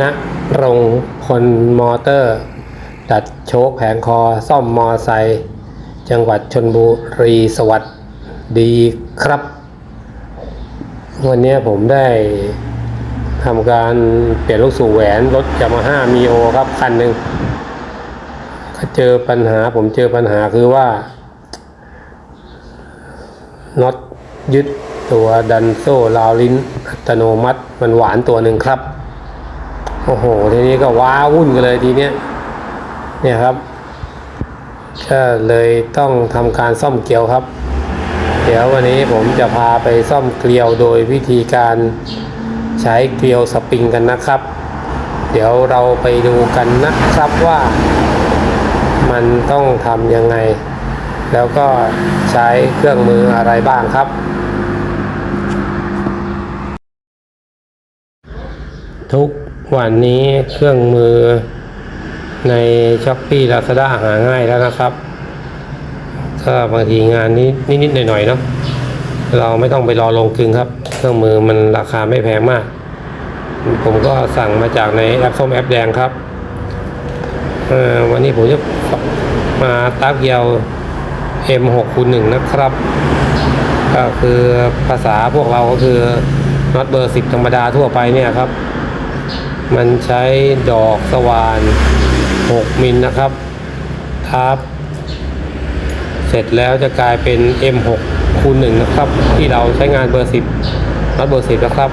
ณรงค์พลมอเตอร์ ดัดโชคแผงคอซ่อมมอไซค์จังหวัดชนบุรีสวัสดีครับ วันนี้ผมได้ทำการเปลี่ยนลูกสูบแหวนรถยามาฮ่ามีโอครับคันหนึ่งเจอปัญหาผมเจอปัญหาคือว่าน็อตยึดตัวดันโซ่ราวลิ้นอัตโนมัติมันหวานตัวหนึ่งครับ โอ้โห ทีนี้ก็ว้าวุ่นกันเลยทีเนี้ย เนี่ยครับก็เลยต้องทำการซ่อมเกลียวครับ เดี๋ยววันนี้ผมจะพาไปซ่อมเกลียวโดยวิธีการใช้เกลียวสปริงกันนะครับ เดี๋ยวเราไปดูกันนะครับว่า มันต้องทำยังไง แล้วก็ใช้เครื่องมืออะไรบ้างครับทุก วันนี้เครื่องมือในช้อปปี้ลาซาด้าหาง่ายแล้วนะครับก็บางทีงานนี้นิดๆหน่อยๆเนาะเราไม่ต้องไปรอลงกลึงครับ เครื่องมือมันราคาไม่แพงมาก ผมก็สั่งมาจากในแอปส้มแอปแดงครับวันนี้ผมจะมาตากเกียว M6 คูณ1นะครับ ก็คือภาษาพวกเราก็คือน็อตเบอร์ 10 ธรรมดาทั่วไปเนี่ยครับ มันใช้ดอกสว่าน 6 มิลนะครับทับ เสร็จแล้วจะกลายเป็น M6 คูณ1นะครับ ที่เราใช้งานเบอร์ 10น็อตเบอร์ 10 นะครับ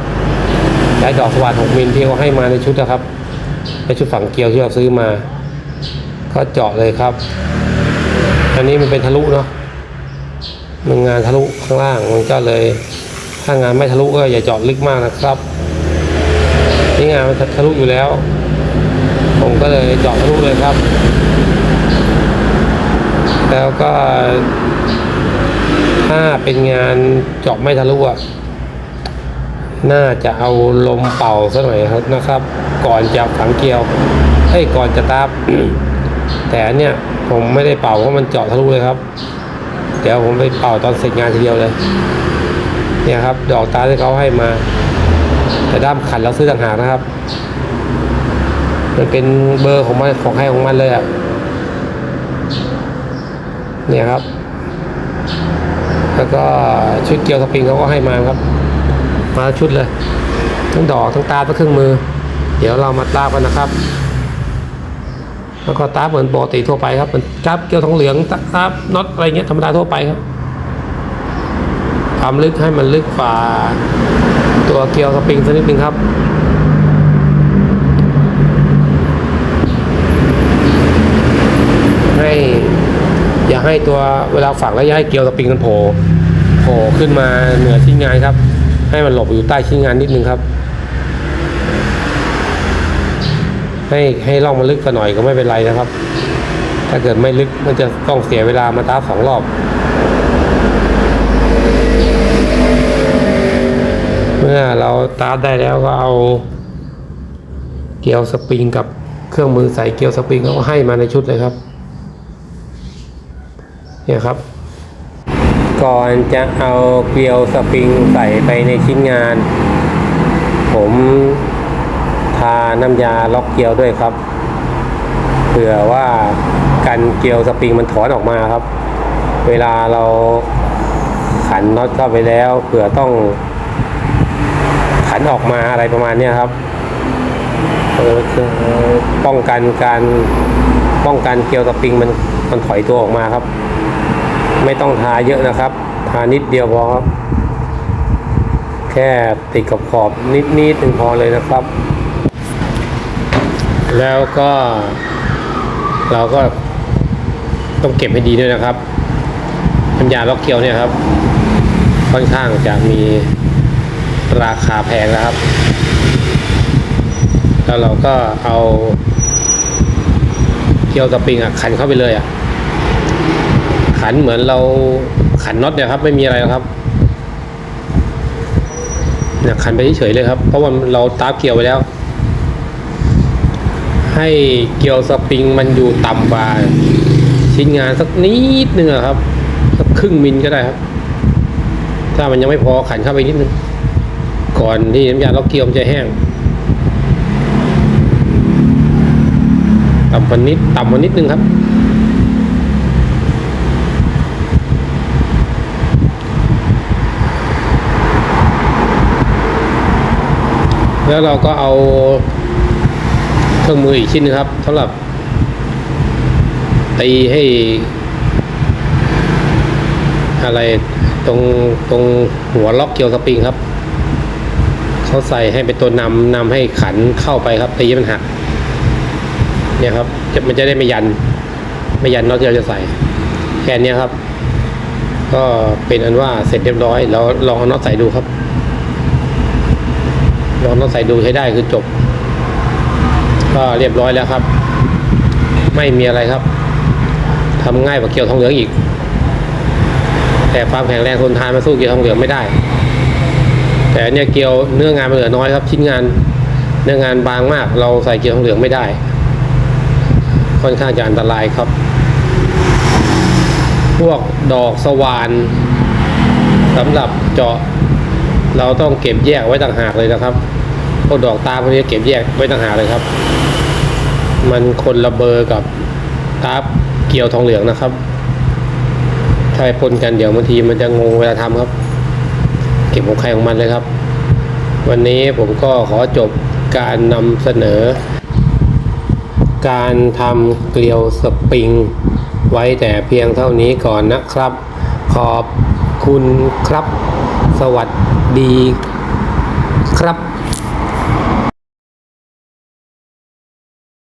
ใช้ดอกสว่าน 6 มิลที่เขาให้มาในชุดนะครับ ในชุดฝังเกลียวที่เราซื้อมา ก็เจาะเลยครับ อันนี้มันเป็นทะลุเนาะมันงานทะลุข้างล่างมันก็เลย ถ้างานไม่ทะลุก็อย่าเจาะลึกมากนะครับ นี่งานมันทะลุอยู่แล้ว ผมก็เลยเจาะทะลุเลยครับ แล้วก็ถ้าเป็นงานเจาะไม่ทะลุอะน่าจะเอาลมเป่าสักหน่อยครับนะครับ ก่อนจะฝังเกลียวเฮ้ก่อนจะตาบแต่เนี่ยผมไม่ได้เป่าเพราะมันเจาะทะลุเลยครับ เดี๋ยวผมไปเป่าตอนเสร็จงานทีเดียวเลย เนี่ยครับ ดอกตาที่เขาให้มา แต่ด้ามขันเราซื้อต่างหากนะครับ มันเป็นเบอร์ของมันของใครของมันเลยอะเนี่ยครับ แล้วก็ชุดเกียวสปริงเขาก็ให้มาครับ มาชุดเลย ทั้งดอกทั้งตาทั้งเครื่องมือ เดี๋ยวเรามาตากันนะครับแล้วก็ตาเหมือนปกติทั่วไปครับเหมือนจับเกียวทองเหลืองตาตาน็อตอะไรเงี้ยธรรมดาทั่วไปครับความลึกให้มันลึกฝ่า ตัวเกียวสปริงสักนิดนึงครับให้อย่าให้ตัวเวลาฝังแล้วอย่าให้เกลียวสปริงมันโผล่โผล่ขึ้นมาเหนือชิ้นงานครับ ให้มันหลบอยู่ใต้ชิ้นงานนิดนึงครับ ให้ให้ล่องมันลึกกันหน่อยก็ไม่เป็นไรนะครับ ถ้าเกิดไม่ลึกมันจะต้องเสียเวลามาตาสองรอบ เมื่อเรา ตาร์ทได้แล้วก็เอาเกลียวสปริงกับเครื่องมือใส่เกลียวสปริงเขาให้มาในชุดเลยครับ เนี่ยครับ ก่อนจะเอาเกลียวสปริงใส่ไปในชิ้นงาน ผมทาน้ำยาล็อกเกลียวด้วยครับเผื่อว่ากันเกลียวสปริงมันถอนออกมาครับ เวลาเราขันน็อตเข้าไปแล้วเผื่อต้อง นออกมาอะไรประมาณนี้ครับเออคือป้องกันการป้องกันเกลียวสปริงมันมันถอยตัวออกมาครับ ไม่ต้องทาเยอะนะครับ ทานิดเดียวพอครับ แค่ติดกับขอบนิดนิดหนึ่งพอเลยนะครับ แล้วก็เราก็ต้องเก็บให้ดีด้วยนะครับน้ำยาล็อกเกลียวเนี่ยครับ ค่อนข้างจะมี ราคาแพงนะครับ แล้วเราก็เอาเกลียวสปริงอะขันเข้าไปเลยอะ ขันเหมือนเราขันน็อตเนี่ยครับ ไม่มีอะไรครับเนี่ยขันไปเฉยเลยครับ เพราะว่าเราตาร์เกี่ยวไว้แล้ว ให้เกี่ยวสปริงมันอยู่ต่ำกว่าชิ้นงานสักนิดนึงครับสักครึ่งมิลก็ได้ครับ ถ้ามันยังไม่พอขันเข้าไปนิดนึง ก่อนที่น้ำยาล็อกเกียวมันจะแห้งต่ำกว่านิดต่ำกว่านิดนึงครับ แล้วเราก็เอาเครื่องมืออีกชิ้นหนึงครับสำหรับตีให้ อะไรตรงตรงหัวล็อกเกียวสปริงครับ เขาใส่ให้เป็นตัวนำนำให้ขันเข้าไปครับตีมันหักเนี่ยครับจะมันจะได้ไม่ยัน ไม่ยันน็อตที่เราจะใส่แค่นี้ครับ ก็เป็นอันว่าเสร็จเรียบร้อยเราลองเอาน็อตใส่ดูครับ ลองน็อตใส่ดูใช้ได้คือจบ ก็เรียบร้อยแล้วครับ ไม่มีอะไรครับทำง่ายกว่าเกี่ยวทองเหลืองอีก แต่ความแข็งแรงทนทานมาสู้เกี่ยวทองเหลืองไม่ได้ แต่เนี่ยเกียวเนื้องานมันเหลือน้อยครับ ชิ้นงานเนื้องานบางมาก เราใส่เกียวทองเหลืองไม่ได้ ค่อนข้างจะอันตรายครับ พวกดอกสว่านสำหรับเจาะเราต้องเก็บแยกไว้ต่างหากเลยนะครับพวกดอกตาพวกนี้เก็บแยกไว้ต่างหากเลยครับ มันคนละเบอร์กับตาเกียวทองเหลืองนะครับถ้าไปปนกันเดี๋ยวบางทีมันจะงงเวลาทำครับ เก็บของใครของมันเลยครับ วันนี้ผมก็ขอจบการนำเสนอ การทำเกลียวสปริง ไว้แต่เพียงเท่านี้ก่อนนะครับ ขอบคุณครับ สวัสดีครับ